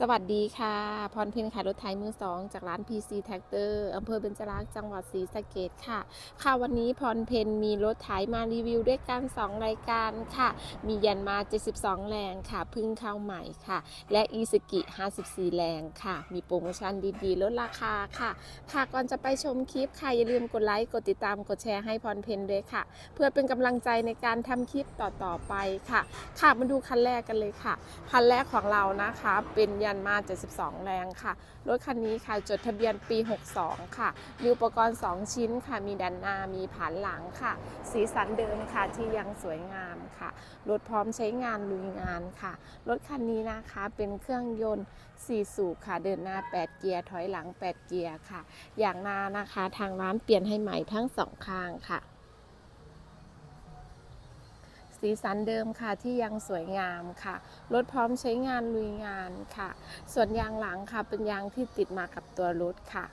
สวัสดีค่ะ พรเพนขายรถไถมือสองจากร้าน PC Tractor อำเภอเบญจรักษ์จังหวัดศรีสะเกดค่ะ ค่ะวันนี้พรเพนมีรถไถมารีวิวด้วยกัน 2 รายการค่ะ มียันมา 72 แรงค่ะพึ่งเข้าใหม่ค่ะ และอีสกิ 54 แรงค่ะ มีโปรโมชั่นดีๆ ลดราคาค่ะ ค่ะก่อนจะไปชมคลิปค่ะอย่าลืมกดไลค์กดติดตามกดแชร์ให้พรเพนด้วยค่ะ เพื่อเป็นกำลังใจในการทำคลิปต่อๆไปค่ะ ค่ะมาดูคันแรกกันเลยค่ะ คันแรกของเรานะคะเป็นยันมา 72 แรงค่ะ รถคันนี้ค่ะจดทะเบียนปี 62 ค่ะ มีอุปกรณ์ 2 ชิ้นค่ะ มีดันหน้า มีผานหลังค่ะ สีสันเดิมค่ะที่ยังสวยงามค่ะ รถพร้อมใช้งานลุยงานค่ะ รถคันนี้นะคะเป็นเครื่องยนต์ 4 สูบค่ะ เดินหน้า 8 เกียร์ ถอยหลัง 8 เกียร์ค่ะ อย่างนานะคะ ทางร้านเปลี่ยนให้ใหม่ทั้งสองข้างค่ะ สีสันเดิมค่ะที่ยังสวยงามค่ะรถพร้อมใช้งานลุยงานค่ะ ส่วนยางหลังค่ะเป็นยางที่ติดมากับตัวรถค่ะ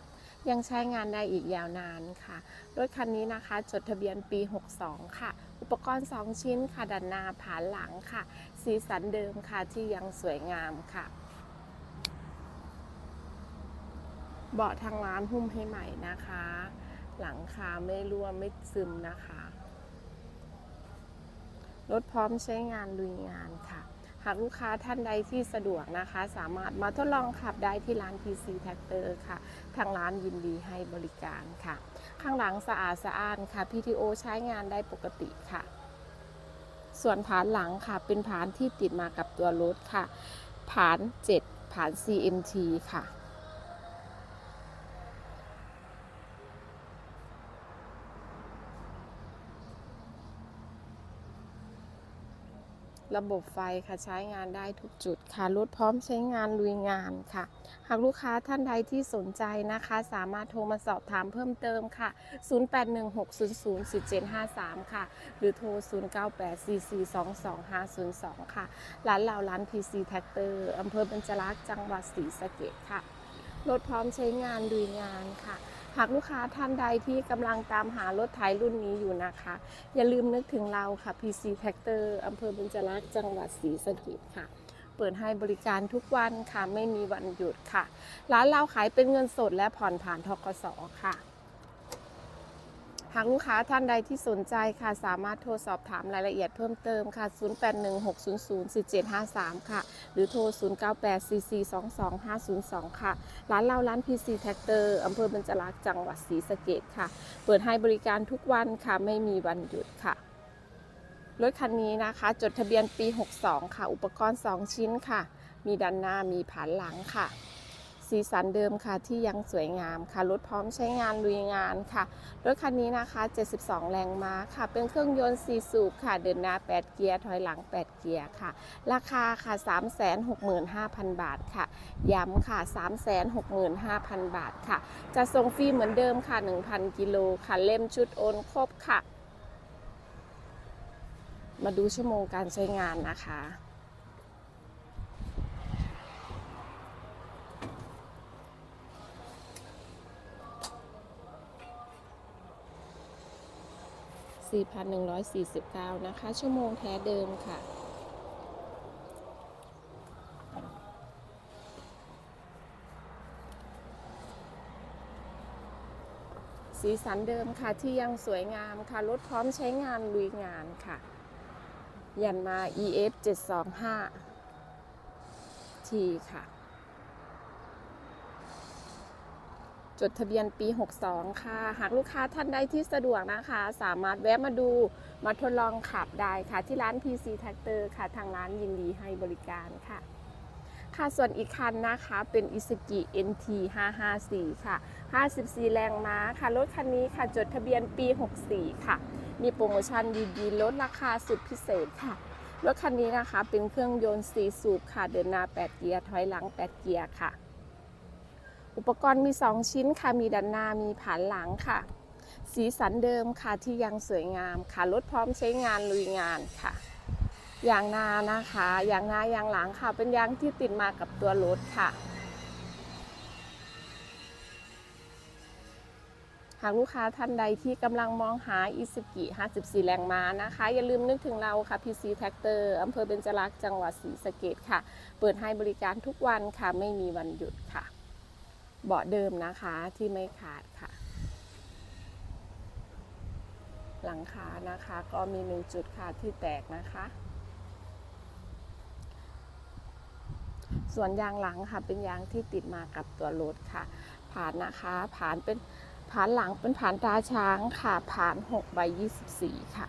ยังใช้งานได้อีกยาวนานค่ะรถคันนี้นะคะ จดทะเบียนปี 62 ค่ะ อุปกรณ์ 2 ชิ้นค่ะดันหน้าผานหลังค่ะ สีสันเดิมค่ะที่ยังสวยงามค่ะเบาะทางร้านหุ้มให้ใหม่นะคะ หลังคาไม่รั่วไม่ซึมนะคะ รถพร้อมใช้งานลุยงานค่ะ หากลูกค้าท่านใดที่สะดวกนะคะ สามารถมาทดลองขับได้ที่ร้าน PC Tractor ค่ะ ทางร้านยินดีให้บริการค่ะ ข้างหลังสะอาดสะอ้านค่ะ PTO ใช้งานได้ปกติค่ะ ส่วนผานหลังค่ะ เป็นผานที่ติดมากับตัวรถค่ะ ผาน 7 ผาน CMT ค่ะ ระบบไฟค่ะใช้งานได้ทุกจุดค่ะรถพร้อมใช้งานลุยงานค่ะ หากลูกค้าท่านใดที่สนใจนะคะ สามารถโทรมาสอบถามเพิ่มเติมค่ะ 0816004753 ค่ะ หรือโทร 0984422502 ค่ะ ร้านเราร้าน PC Tractor อำเภอเบญจรักษ์จังหวัดศรีสะเกษค่ะรถพร้อมใช้งานลุยงานค่ะ หากลูกค้าท่านใดที่กำลังตามหารถไถรุ่นนี้อยู่นะคะ อย่าลืมนึกถึงเราค่ะ PC Tractor อำเภอบุญจรักษ์จังหวัดศรีสะเกษค่ะ เปิดให้บริการทุกวันค่ะ ไม่มีวันหยุดค่ะ ร้านเราขายเป็นเงินสดและผ่อนผ่านทกสค่ะ หากลูกค้าท่านใดที่สนใจค่ะ สามารถโทรสอบถามรายละเอียดเพิ่มเติมค่ะ 0816004753 ค่ะ หรือโทร 0984422502 ค่ะ ร้านเราร้าน PC Tractor อำเภอเบญจรักษ์จังหวัดศรีสะเกษค่ะ เปิดให้บริการทุกวันค่ะ ไม่มีวันหยุดค่ะ รถคันนี้นะคะ จดทะเบียนปี 62 ค่ะ อุปกรณ์ 2 ชิ้นค่ะ มีดันหน้ามีผานหลังค่ะ สีสันเดิมค่ะที่ยังสวยงามค่ะรถพร้อมใช้งานลุยงานค่ะรถคันนี้นะคะ 72 แรงม้าค่ะ เป็นเครื่องยนต์4สูบค่ะเดินหน้า 8 เกียร์ถอยหลัง 8 เกียร์ค่ะ ราคาค่ะ 365,000 บาทค่ะ ย้ำค่ะ 365,000 บาทค่ะ จะส่งฟรีเหมือนเดิมค่ะ 1,000 กิโลค่ะเล่มชุดโอนครบค่ะ มาดูชั่วโมงการใช้งานนะคะ 4,149 นะคะ ชั่วโมงแท้เดิมค่ะ สีสันเดิมค่ะที่ยังสวยงามค่ะ รถพร้อมใช้งานลุยงานค่ะ ยันมา EF 725 T ค่ะ จดทะเบียนปี 62 ค่ะ หากลูกค้าท่านใดที่สะดวกนะคะ สามารถแวะมาดูมาทดลองขับได้ค่ะ ที่ร้าน PC Tractor ค่ะ ทางร้านยินดีให้บริการค่ะค่ะส่วนอีกคันนะคะเป็น i s u z u NT 554 ค่ะ 54 แรงม้าค่ะ รถคันนี้ค่ะ จดทะเบียนปี 64 ค่ะ มีโปรโมชั่นดีๆ ลดราคาสุดพิเศษค่ะ รถคันนี้นะคะเป็นเครื่องยนต์ 4 สูบค่ะ เดินหน้า 8 เกียร์ ถอยหลัง 8 เกียร์ค่ะ อุปกรณ์มี 2 ชิ้นค่ะ มีด้านหน้ามีผานหลังค่ะ สีสันเดิมค่ะที่ยังสวยงามค่ะ รถพร้อมใช้งานลุยงานค่ะ ยางนานะคะยางนายางหลังค่ะ เป็นยางที่ติดมากับตัวรถค่ะ หากลูกค้าท่านใดที่กำลังมองหาอิสกิ 54 แรงม้านะคะ อย่าลืมนึกถึงเราค่ะ PC Tractor อำเภอเบญจรักษ์จังหวัดศรีสะเกดค่ะ เปิดให้บริการทุกวันค่ะ ไม่มีวันหยุดค่ะ เบาะเดิมนะคะที่ไม่ขาดค่ะ หลังคานะคะก็มีหนึ่งจุดค่ะที่แตกนะคะ ส่วนยางหลังค่ะเป็นยางที่ติดมากับตัวรถค่ะ ผ่านนะคะผ่านเป็นผ่านหลังเป็นผ่านตาช้างค่ะผ่าน6ใบ24 ค่ะ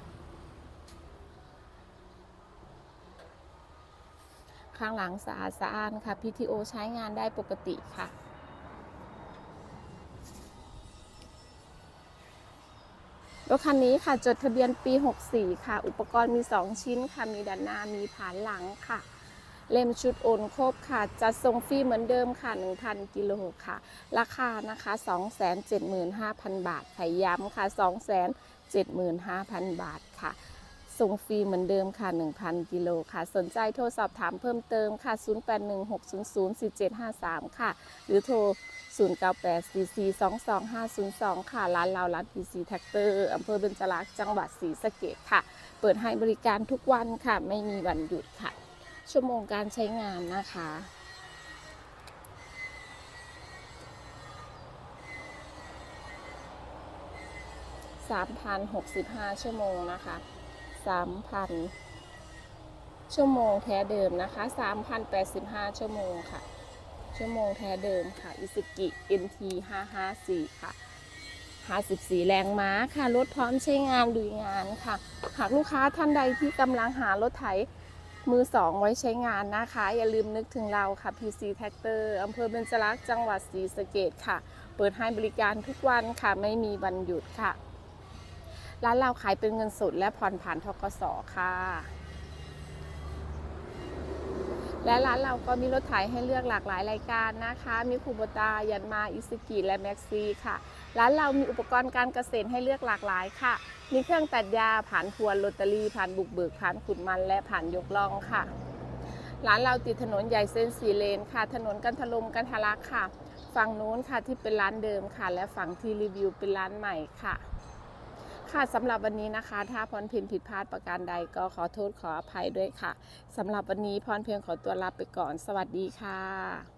ข้างหลังสะอาดสะอ้านค่ะ PTO ใช้งานได้ปกติค่ะ รถคันนี้ค่ะจดทะเบียนปี 64 ค่ะ อุปกรณ์มี 2 ชิ้นค่ะ มีด้านหน้ามีผานหลังค่ะ เล่มชุดโอนครบค่ะ จัดส่งฟรีเหมือนเดิมค่ะ 1,000 กิโลค่ะ ราคานะคะ 275,000 บาทไข่ย้ำค่ะ 275,000 บาทค่ะ ส่งฟรีเหมือนเดิมค่ะ 1,000 กิโลค่ะ สนใจโทรสอบถามเพิ่มเติมค่ะ 0816004753 ค่ะ หรือโทร 0984422502 ค่ะ ร้านเราร้าน PC Tractor อำเภอเบญจรักษ์จังหวัดศรีสะเกษค่ะ เปิดให้บริการทุกวันค่ะ ไม่มีวันหยุดค่ะ ชั่วโมงการใช้งานนะคะ3,065ชั่วโมงนะคะ3,000ชั่วโมงแท้เดิมนะคะ3,085ชั่วโมงค่ะ ชั่วโมงแท้เดิมค่ะอิสกิ NT 554 ค่ะ 54 แรงม้าค่ะ รถพร้อมใช้งานลุยงานค่ะ หากลูกค้าท่านใดที่กำลังหารถไถมือสองไว้ใช้งานนะคะ อย่าลืมนึกถึงเราค่ะ PC Tractor อำเภอเบญจรักษ์จังหวัดศรีสะเกดค่ะ เปิดให้บริการทุกวันค่ะ ไม่มีวันหยุดค่ะ ร้านเราขายเป็นเงินสดและผ่อนผ่านทกสค่ะ และร้านเราก็มีรถไถให้เลือกหลากหลายรายการนะคะ มีคูโบตายันมาอิสกิและแม็กซีค่ะ ร้านเรามีอุปกรณ์การเกษตรให้เลือกหลากหลายค่ะ มีเครื่องตัดหญ้าผ่านพวนโรตารี่ผ่านบุกเบิกผ่านขุดมันและผ่านยกล่องค่ะ ร้านเราติดถนนใหญ่เส้นสีเลนค่ะ ถนนกันทลมกันทะลักค่ะ ฝั่งนู้นค่ะที่เป็นร้านเดิมค่ะ และฝั่งที่รีวิวเป็นร้านใหม่ค่ะ ค่ะสำหรับวันนี้นะคะ ถ้าพรเพียงผิดพลาดประการใดก็ขอโทษขออภัยด้วยค่ะสำหรับวันนี้พรเพียงขอตัวลาไปก่อน สวัสดีค่ะ